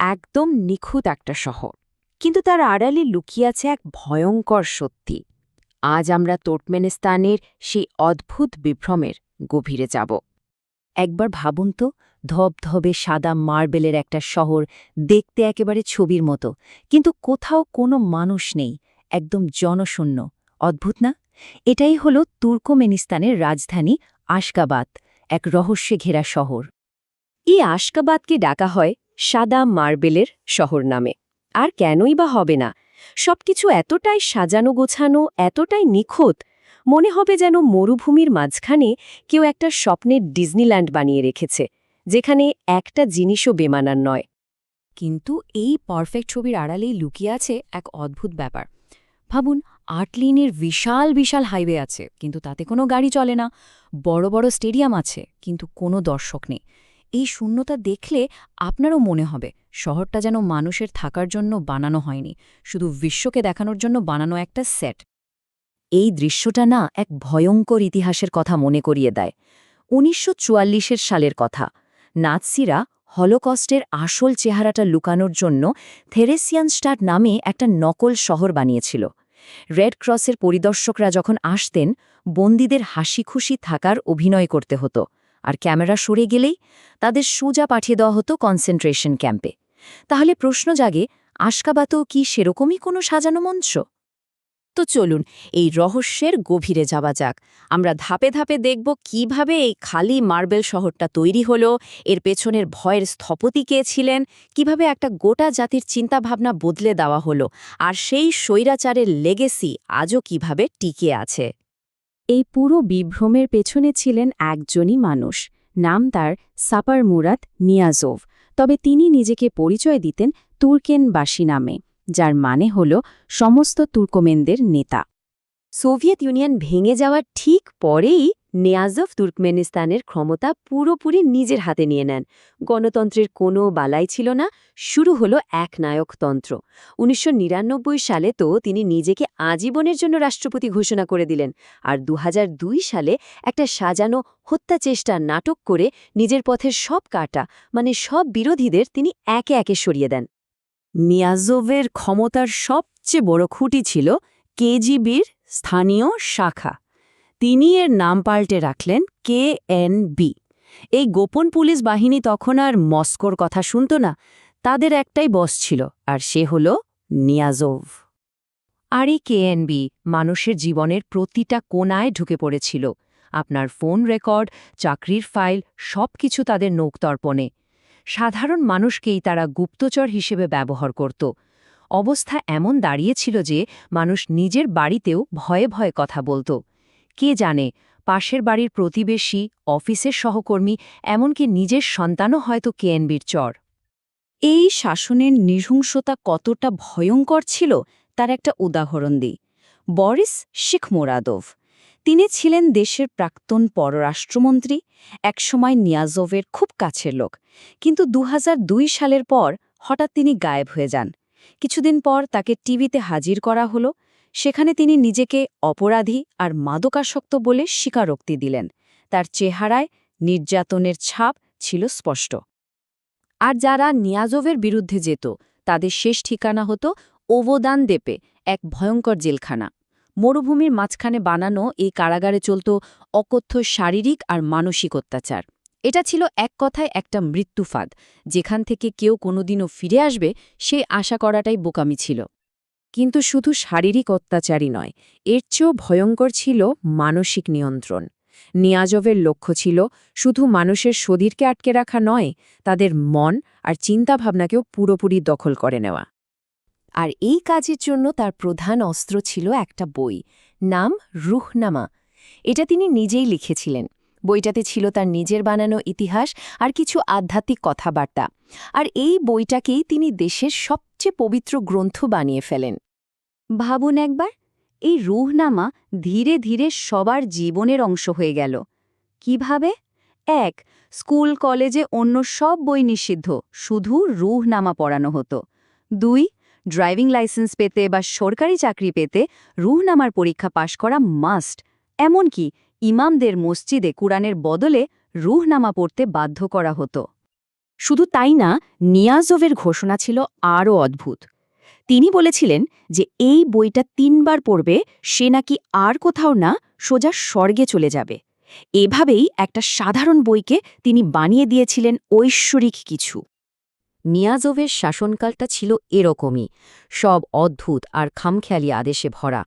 একদম নিখুঁত একটা শহর। কিন্তু তার আড়ালে লুকিয়ে আছে এক ভয়ঙ্কর সত্যি। আজ আমরা তোর্কমেনিস্তানের সেই অদ্ভুত বিভ্রমের গভীরে যাব। একবার ভাবুন তো, ধবধবে সাদা মার্বেলের একটা শহর দেখতে একেবারে ছবির মতো, কিন্তু কোথাও কোনো মানুষ নেই, একদম জনশূন্য। অদ্ভুত না? এটাই হল তুর্কমেনিস্তানের রাজধানী আশকাবাদ এক রহস্যে ঘেরা শহর। এই আশকাবাদকে ডাকা হয় সাদা মার্বেলের শহর নামে। আর কেনই বা হবে না। সবকিছু এতটাই সাজানো গোছানো, এতটাই নিখুঁত, মনে হবে যেন মরুভূমির মাঝখানে কেউ একটা স্বপ্নের ডিজনিল্যান্ড বানিয়ে রেখেছে, যেখানে একটা জিনিসও বেমানার নয়। কিন্তু এই পারফেক্ট ছবির আড়ালেই লুকিয়ে আছে এক অদ্ভুত ব্যাপার। ভাবুন আট লিনের বিশাল বিশাল হাইওয়ে আছে, কিন্তু তাতে কোনো গাড়ি চলে না। বড় বড় স্টেডিয়াম আছে, কিন্তু কোনো দর্শক নেই। এই শূন্যতা দেখলে আপনারও মনে হবে, শহরটা যেন মানুষের থাকার জন্য বানানো হয়নি, শুধু বিশ্বকে দেখানোর জন্য বানানো একটা সেট এই দৃশ্যটা না এক ভয়ঙ্কর ইতিহাসের কথা মনে করিয়ে দেয়। উনিশশো সালের কথা, নাৎসিরা হলোকস্টের আসল চেহারাটা লুকানোর জন্য থেরেসিয়ানস্টাড নামে একটা নকল শহর বানিয়েছিল। রেড ক্রসের পরিদর্শকরা যখন আসতেন, বন্দীদের হাসি খুশি থাকার অভিনয় করতে হতো। আর ক্যামেরা সরে গেলেই তাদের সোজা পাঠিয়ে দেওয়া হতো কনসেন্ট্রেশন ক্যাম্পে তাহলে প্রশ্ন জাগে, আশকাবাতও কি সেরকমই কোনো সাজানো মঞ্চ? তো চলুন, এই রহস্যের গভীরে যাওয়া যাক। আমরা ধাপে ধাপে দেখব কীভাবে এই খালি মার্বেল শহরটা তৈরি হলো, এর পেছনের ভয়ের স্থপতি কে ছিলেন, কীভাবে একটা গোটা জাতির চিন্তাভাবনা বদলে দেওয়া হলো, আর সেই স্বৈরাচারের লেগেসি আজও কীভাবে টিকে আছে। এই পুরো বিভ্রমের পেছনে ছিলেন একজনই মানুষ, নাম তার সাপার মুরাত নিয়াজোভ। তবে তিনি নিজেকে পরিচয় দিতেন তুর্কেনবাসী নামে, যার মানে হল সমস্ত তুর্কমেনদের নেতা। সোভিয়েত ইউনিয়ন ভেঙে যাওয়ার ঠিক পরেই নেয়াজভ তুর্কমেনিস্তানের ক্ষমতা পুরোপুরি নিজের হাতে নিয়ে নেন। গণতন্ত্রের কোনো বালাই ছিল না, শুরু হলো এক নায়কতন্ত্র। উনিশশো নিরানব্বই সালে তো তিনি নিজেকে আজীবনের জন্য রাষ্ট্রপতি ঘোষণা করে দিলেন আর দু হাজার দুই সালে একটা সাজানো হত্যা চেষ্টা নাটক করে নিজের পথের সব কাটা মানে সব বিরোধীদের তিনি একে একে সরিয়ে দেন। মিয়াজোভের ক্ষমতার সবচেয়ে বড় খুঁটি ছিল কেজিবির স্থানীয় শাখা। তিনি এর নাম পাল্টে রাখলেন কে এন বি। এই গোপন পুলিশ বাহিনী তখন আর মস্কোর কথা শুনত না, তাদের একটাই বস ছিল, আর সে হল নিয়াজোভ। আর এই কেএনবি মানুষের জীবনের প্রতিটা কোনায় ঢুকে পড়েছিল। আপনার ফোন রেকর্ড, চাকরির ফাইল, সবকিছু তাদের নৌকতর্পণে। সাধারণ মানুষকেই তারা গুপ্তচর হিসেবে ব্যবহার করত। অবস্থা এমন দাঁড়িয়েছিল যে মানুষ নিজের বাড়িতেও ভয়ে ভয়ে কথা বলত। কে জানে, পাশের বাড়ির প্রতিবেশী, অফিসের সহকর্মী, এমনকি নিজের সন্তানও হয়তো কেএনবির চর। এই শাসনের নৃশংসতা কতটা ভয়ঙ্কর ছিল, তার একটা উদাহরণ দিই। বরিস শিখ মোরাদভ তিনি ছিলেন দেশের প্রাক্তন পররাষ্ট্রমন্ত্রী, একসময় নিয়াজোভের খুব কাছের লোক। কিন্তু দু হাজার দুই সালের পর হঠাৎ তিনি গায়েব হয়ে যান। কিছুদিন পর তাকে টিভিতে হাজির করা হলো, সেখানে তিনি নিজেকে অপরাধী আর মাদকাসক্ত বলে স্বীকারোক্তি দিলেন। তার চেহারায় নির্যাতনের ছাপ ছিল স্পষ্ট। আর যারা নিয়াজোভের বিরুদ্ধে যেত, তাদের শেষ ঠিকানা হতো ওভোদান দেপে, এক ভয়ঙ্কর জেলখানা। মরুভূমির মাঝখানে বানানো এই কারাগারে চলত অকথ্য শারীরিক আর মানসিক অত্যাচার। এটা ছিল এক কথায় একটা মৃত্যুফাদ যেখান থেকে কেউ কোনোদিনও ফিরে আসবে, সে আশা করাটাই বোকামি ছিল। কিন্তু শুধু শারীরিক অত্যাচারই নয়, এর চেয়েও ভয়ঙ্কর ছিল মানসিক নিয়ন্ত্রণ। নিয়াজবের লক্ষ্য ছিল শুধু মানুষের শরীরকে আটকে রাখা নয়, তাদের মন আর চিন্তাভাবনাকেও পুরোপুরি দখল করে নেওয়া। আর এই কাজের জন্য তার প্রধান অস্ত্র ছিল একটা বই, নাম রুহনামা। এটা তিনি নিজেই লিখেছিলেন। বইটাতে ছিল তার নিজের বানানো ইতিহাস আর কিছু আধ্যাত্মিক কথাবার্তা। আর এই বইটাকেই তিনি দেশের সবচেয়ে পবিত্র গ্রন্থ বানিয়ে ফেলেন। ভাবুন একবার, এই রুহনামা ধীরে ধীরে সবার জীবনের অংশ হয়ে গেল। কীভাবে? এক, স্কুল, কলেজে অন্য সব বই নিষিদ্ধ, শুধু রুহনামা পড়ানো হতো। দুই, ড্রাইভিং লাইসেন্স পেতে বা সরকারি চাকরি পেতে রুহনামার পরীক্ষা পাশ করা মাস্ট। এমনকি ইমামদের মসজিদে কুরআনের বদলে রুহনামা পড়তে বাধ্য করা হতো। শুধু তাই না, নিয়াজোভের ঘোষণা ছিল আরও অদ্ভুত। তিনি বলেছিলেন যে, এই বইটা তিনবার পড়বে, সে নাকি আর কোথাও না, সোজা স্বর্গে চলে যাবে। এভাবেই একটা সাধারণ বইকে তিনি বানিয়ে দিয়েছিলেন ঐশ্বরিক কিছু। নিয়াজোভের শাসনকালটা ছিল এরকমই। সব অদ্ভুত আর খামখেয়ালি আদেশে ভরা।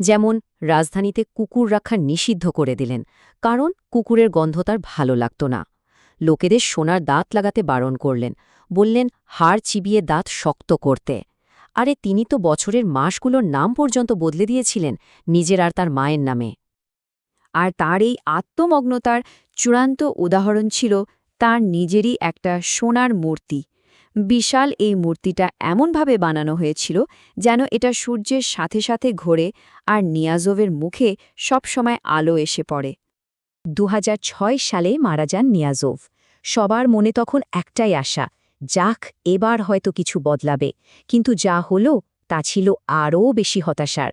যেমন রাজধানীতে কুকুর রাখা নিষিদ্ধ করে দিলেন, কারণ কুকুরের গন্ধ তার ভালো লাগত না। লোকেদের সোনার দাঁত লাগাতে বারণ করলেন, বললেন, হাড় চিবিয়ে দাঁত শক্ত করতে। আরে তিনি তো বছরের মাসগুলোর নাম পর্যন্ত বদলে দিয়েছিলেন, নিজের আর তার মায়ের নামে। আর তার এই আত্মমগ্নতার চূড়ান্ত উদাহরণ ছিল তার নিজেরই একটা সোনার মূর্তি। বিশাল এই মূর্তিটা এমনভাবে বানানো হয়েছিল যেন এটা সূর্যের সাথে সাথে ঘোরে আর নিয়াজোভের মুখে সবসময় আলো এসে পড়ে। দু হাজার ছয় সালে মারা যান নিয়াজোভ। সবার মনে তখন একটাই আশা, যাক, এবার হয়তো কিছু বদলাবে, কিন্তু যা হলো তা ছিল আরও বেশি হতাশার।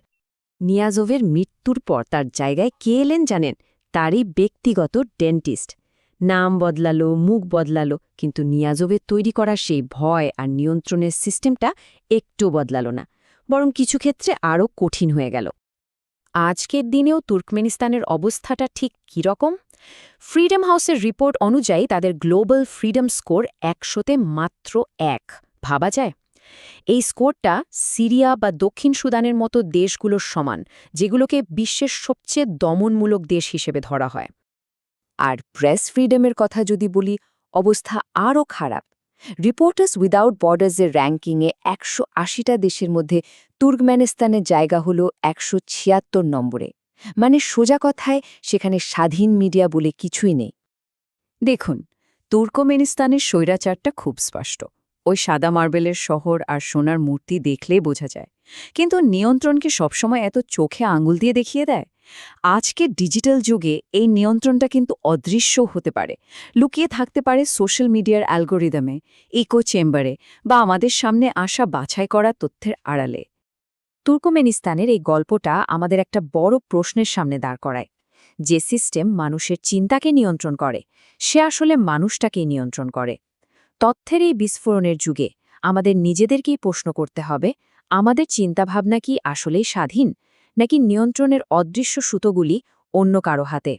নিয়াজোভের মৃত্যুর পর তার জায়গায় কে এলেন জানেন? তারই ব্যক্তিগত ডেন্টিস্ট। নাম বদলালো, মুখ বদলালো, কিন্তু নিয়াজোভের তৈরি করা সেই ভয় আর নিয়ন্ত্রণের সিস্টেমটা একটু বদলালো না, বরং কিছু ক্ষেত্রে আরও কঠিন হয়ে গেল। আজকের দিনেও তুর্কমেনিস্তানের অবস্থাটা ঠিক কীরকম? ফ্রিডম হাউসের রিপোর্ট অনুযায়ী তাদের গ্লোবাল ফ্রিডম স্কোর একশোতে মাত্র এক, ভাবা যায়? এই স্কোরটা সিরিয়া বা দক্ষিণ সুদানের মতো দেশগুলোর সমান, যেগুলোকে বিশ্বের সবচেয়ে দমনমূলক দেশ হিসেবে ধরা হয়। আর প্রেস ফ্রিডমের কথা যদি বলি, অবস্থা আরও খারাপ। রিপোর্টার্স উইদাউট বর্ডার্সের র্যাঙ্কিংয়ে একশো আশিটা দেশের মধ্যে তুর্কমেনিস্তানের জায়গা হল একশো ছিয়াত্তর নম্বরে। মানে সোজা কথায় সেখানে স্বাধীন মিডিয়া বলে কিছুই নেই। দেখুন, তুর্কমেনিস্তানের স্বৈরাচারটা খুব স্পষ্ট। ওই সাদা মার্বেলের শহর আর সোনার মূর্তি দেখলেই বোঝা যায়। কিন্তু নিয়ন্ত্রণকে সবসময় এত চোখে আঙুল দিয়ে দেখিয়ে দেয়? আজকে ডিজিটাল যুগে এই নিয়ন্ত্রণটা কিন্তু অদৃশ্য হতে পারে। লুকিয়ে থাকতে পারে সোশ্যাল মিডিয়ার অ্যালগোরিদমে, ইকো চেম্বারে বা আমাদের সামনে আসা বাছাই করা তথ্যের আড়ালে। তুর্কমেনিস্তানের এই গল্পটা আমাদের একটা বড় প্রশ্নের সামনে দাঁড় করায়। যে সিস্টেম মানুষের চিন্তাকে নিয়ন্ত্রণ করে, সে আসলে মানুষটাকেই নিয়ন্ত্রণ করে। তথ্যের এই বিস্ফোরণের যুগে আমাদের নিজেদেরকেই প্রশ্ন করতে হবে, আমাদের চিন্তাভাবনা কি আসলেই স্বাধীন? নাকি নিয়ন্ত্রণের অদৃশ্য সুতোগুলি অন্য কারও হাতে?